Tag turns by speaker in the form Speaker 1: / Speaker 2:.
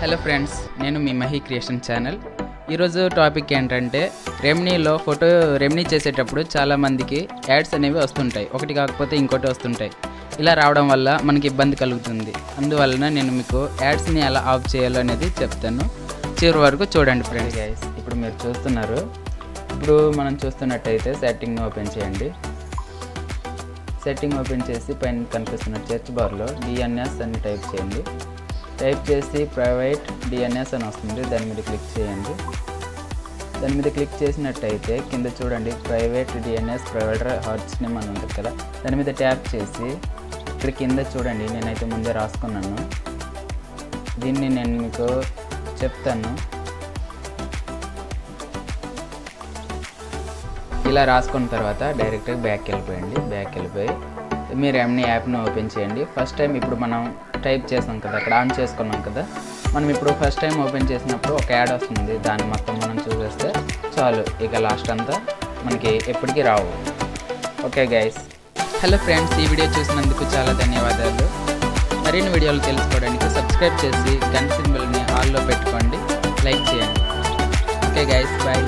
Speaker 1: Hello friends నేను మీ Mahi creation channel. ఈరోజు టాపిక్ ఏంటంటే రెమ్నీలో ఫోటో రెమ్నీ చేసేటప్పుడు చాలామందికి యాడ్స్ అనేవి వస్తుంటాయి. ఒకటి కాకపోతే ఇంకోటి వస్తుంటాయి. ఇలా రావడం వల్ల మనకి ఇబ్బంది కలుగుతుంది. అందువలన నేను మీకు యాడ్స్ని ఎలా ఆఫ్ చేయాలో అనేది చెప్తాను. చివరి వరకు చూడండి ఫ్రెండ్స్. గైస్ ఇప్పుడు మీరు చూస్తున్నారు. ఇప్పుడు మనం చూస్తున్నట్టయితే సెట్టింగ్ని ఓపెన్ చేయండి. సెట్టింగ్ ఓపెన్ చేసి పైన కనిపిస్తున్న సెర్చ్ బార్లో డిఎన్ఎస్ అని టైప్ చేయండి. టైప్ చేసి ప్రైవేట్ డిఎన్ఎస్ అని వస్తుంది. దాని మీద క్లిక్ చేయండి. దాని మీద క్లిక్ చేసినట్టయితే కింద చూడండి private DNS provider hearts name అని ఉంటుంది కదా. దాని మీద ట్యాప్ చేసి ఇక్కడ కింద చూడండి నేనైతే ముందే రాసుకున్నాను. దీన్ని నేను మీకు చెప్తాను. ఇలా రాసుకున్న తర్వాత డైరెక్ట్గా బ్యాక్ వెళ్ళిపోయండి. బ్యాక్ వెళ్ళిపోయి మీరు ఎంని యాప్ని ఓపెన్ చేయండి. ఫస్ట్ టైం ఇప్పుడు మనం టైప్ చేసాం కదా అక్కడ ఆన్ చేసుకున్నాం కదా మనం ఇప్పుడు ఫస్ట్ టైం ఓపెన్ చేసినప్పుడు ఒక యాడ్ వస్తుంది. దాన్ని మొత్తం మనం చూసేస్తే చాలు. ఇక లాస్ట్ అంతా మనకి ఎప్పటికీ రావు. ఓకే గైస్ హలో ఫ్రెండ్స్ ఈ వీడియో చూసినందుకు చాలా ధన్యవాదాలు. మరిన్ని వీడియోలు తెలుసుకోవడానికి సబ్స్క్రైబ్ చేసి గన్ సింబల్ని ఆల్లో పెట్టుకోండి. లైక్ చేయండి. Okay guys bye